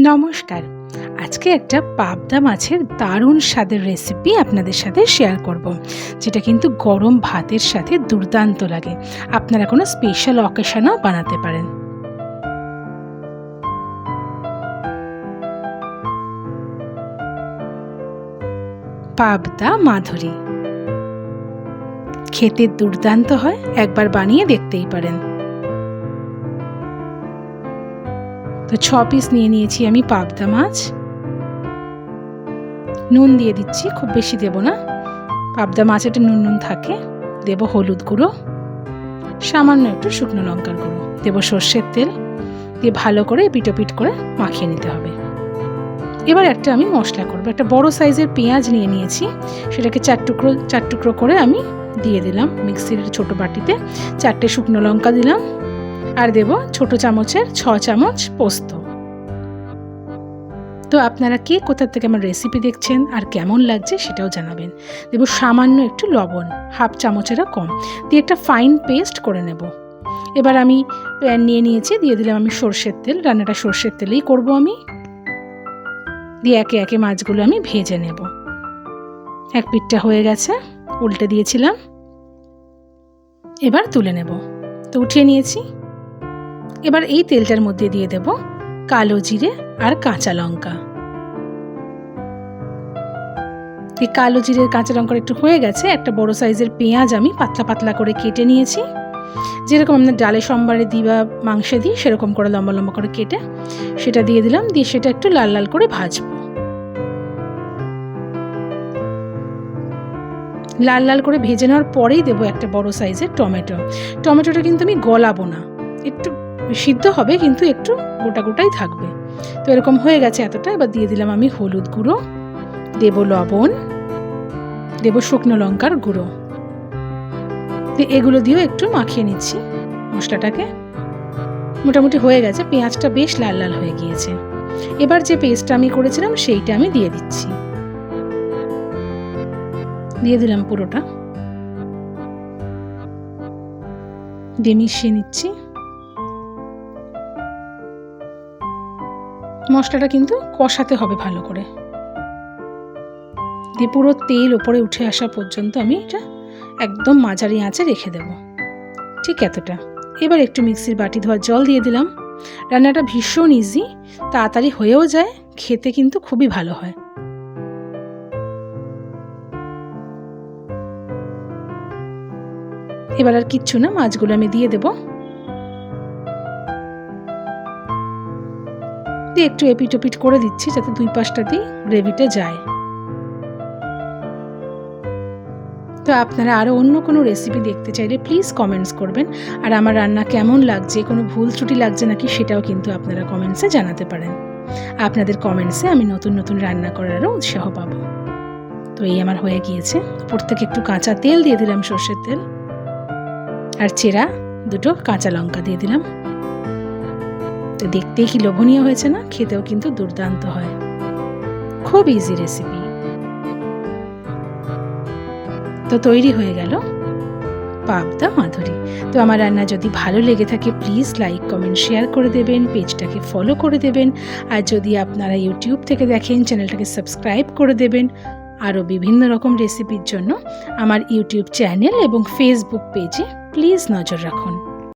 নমস্কার। আজকে একটা পাবদা মাছের দারুণ স্বাদের রেসিপি আপনাদের সাথে শেয়ার করব, যেটা কিন্তু গরম ভাতের সাথে দুর্দান্ত লাগে। আপনারা কোনো স্পেশাল অকেশনও বানাতে পারেন। পাবদা মাধুরী। খেতে দুর্দান্ত হয়, একবার বানিয়ে দেখতেই পারেন। তো ছ পিস নিয়ে নিয়েছি আমি পাবদা মাছ। নুন দিয়ে দিচ্ছি, খুব বেশি দেব না। পাবদা মাছ একটা নুন নুন থাকে, দেব হলুদ গুঁড়ো, সামান্য একটু শুকনো লঙ্কার গুঁড়ো, দেব সর্ষের তেল, দিয়ে ভালো করে পিটোপিট করে মাখিয়ে নিতে হবে। এবার একটা আমি মশলা করব, একটা বড় সাইজের পেঁয়াজ নিয়ে নিয়েছি, সেটাকে চার টুকরো চার টুকরো করে আমি দিয়ে দিলাম, মিক্সির ছোট বাটিতে। চারটে শুকনো লঙ্কা দিলাম আর দেব ছোট চামচের ছ চামচ পোস্ত। তো আপনারা কে কোথা থেকে আমার রেসিপি দেখছেন আর কেমন লাগছে সেটাও জানাবেন। দেব সামান্য একটু লবণ, হাফ চামচেরও কম। দিয়ে একটা ফাইন পেস্ট করে নেব। এবার আমি প্যান নিয়ে নিয়েছি, দিয়ে দিলাম আমি সর্ষের তেল। রান্নাটা সর্ষের তেলেই করব আমি। দিয়ে একে একে মাছগুলো আমি ভেজে নেব। এক পিঠটা হয়ে গেছে, উল্টে দিয়েছিলাম। এবার তুলে নেব। তো উঠিয়ে নিয়েছি। এবার এই তেলটার মধ্যে দিয়ে দেব কালো জিরে আর কাঁচা লঙ্কা। এই কালো জিরের কাঁচা লঙ্কার একটু হয়ে গেছে, একটা বড় সাইজের পেঁয়াজ আমি পাতলা পাতলা করে কেটে নিয়েছি। যেরকম আমরা ডালে সোমবারে দিই বা মাংসে দিই, সেরকম করে লম্বা লম্বা করে কেটে সেটা দিয়ে দিলাম, দিয়ে সেটা একটু লাল লাল করে ভাজবো। লাল লাল করে ভেজে নেওয়ার পরেই দেবো একটা বড় সাইজের টমেটো। টমেটোটা কিন্তু আমি গলাবো না, একটু সিদ্ধ হবে, কিন্তু একটু গোটা গোটাই থাকবে। তো এরকম হয়ে গেছে এতটা। এবার দিয়ে দিলাম আমি হলুদ গুঁড়ো, দেব লবণ, দেব শুকনো লঙ্কার গুঁড়ো। এগুলো দিয়েও একটু মাখিয়ে নিচ্ছি মশলাটাকে। মোটামুটি হয়ে গেছে, পেঁয়াজটা বেশ লাল লাল হয়ে গিয়েছে। এবার যে পেস্টটা আমি করেছিলাম, সেইটা আমি দিয়ে দিচ্ছি। দিয়ে দিলাম পুরোটা। দিয়ে মিশিয়ে নিচ্ছি। মশলাটা কিন্তু কষাতে হবে ভালো করে। দিয়ে পুরো তেল ওপরে উঠে আসা পর্যন্ত আমি এটা একদম মাঝারি আঁচে রেখে দেব। ঠিক এতটা। এবার একটু মিক্সির বাটি ধোয়ার জল দিয়ে দিলাম। রান্নাটা ভীষণ ইজি তাড়াতাড়ি হয়েও যায়, খেতে কিন্তু খুবই ভালো হয়। এবার আর কিচ্ছু না, মাছগুলো আমি দিয়ে দেব। দিয়ে একটু এপিট ওপিট করে দিচ্ছি যাতে দুই পাশটাতেই গ্রেভিটা যায়। তো আপনারা আরও অন্য কোনো রেসিপি দেখতে চাইলে প্লিজ কমেন্টস করবেন। আর আমার রান্না কেমন লাগছে কোনো ভুল ত্রুটি লাগছে নাকি সেটাও কিন্তু আপনারা কমেন্টসে জানাতে পারেন। আপনাদের কমেন্টসে আমি নতুন নতুন রান্না করারও উৎসাহ পাবো। তো এই আমার হয়ে গিয়েছে। উপর থেকে একটু কাঁচা তেল দিয়ে দিলাম সর্ষের তেল। আর চেরা দুটো কাঁচা লঙ্কা দিয়ে দিলাম। তো দেখতেই কি লোভনীয় হয়েছে না? খেতেও কিন্তু দুর্দান্ত হয়। খুব ইজি রেসিপি তো তৈরি হয়ে গেল পাবদা মাধুরী। তো আমার রান্না যদি ভালো লেগে থাকে প্লিজ লাইক কমেন্ট শেয়ার করে দেবেন, পেজটাকে ফলো করে দেবেন, আর যদি আপনারা ইউটিউব থেকে দেখেন চ্যানেলটাকে সাবস্ক্রাইব করে দেবেন, আরও বিভিন্ন রকম রেসিপির জন্য আমার ইউটিউব চ্যানেল এবং ফেসবুক পেজে প্লিজ নজর রাখুন।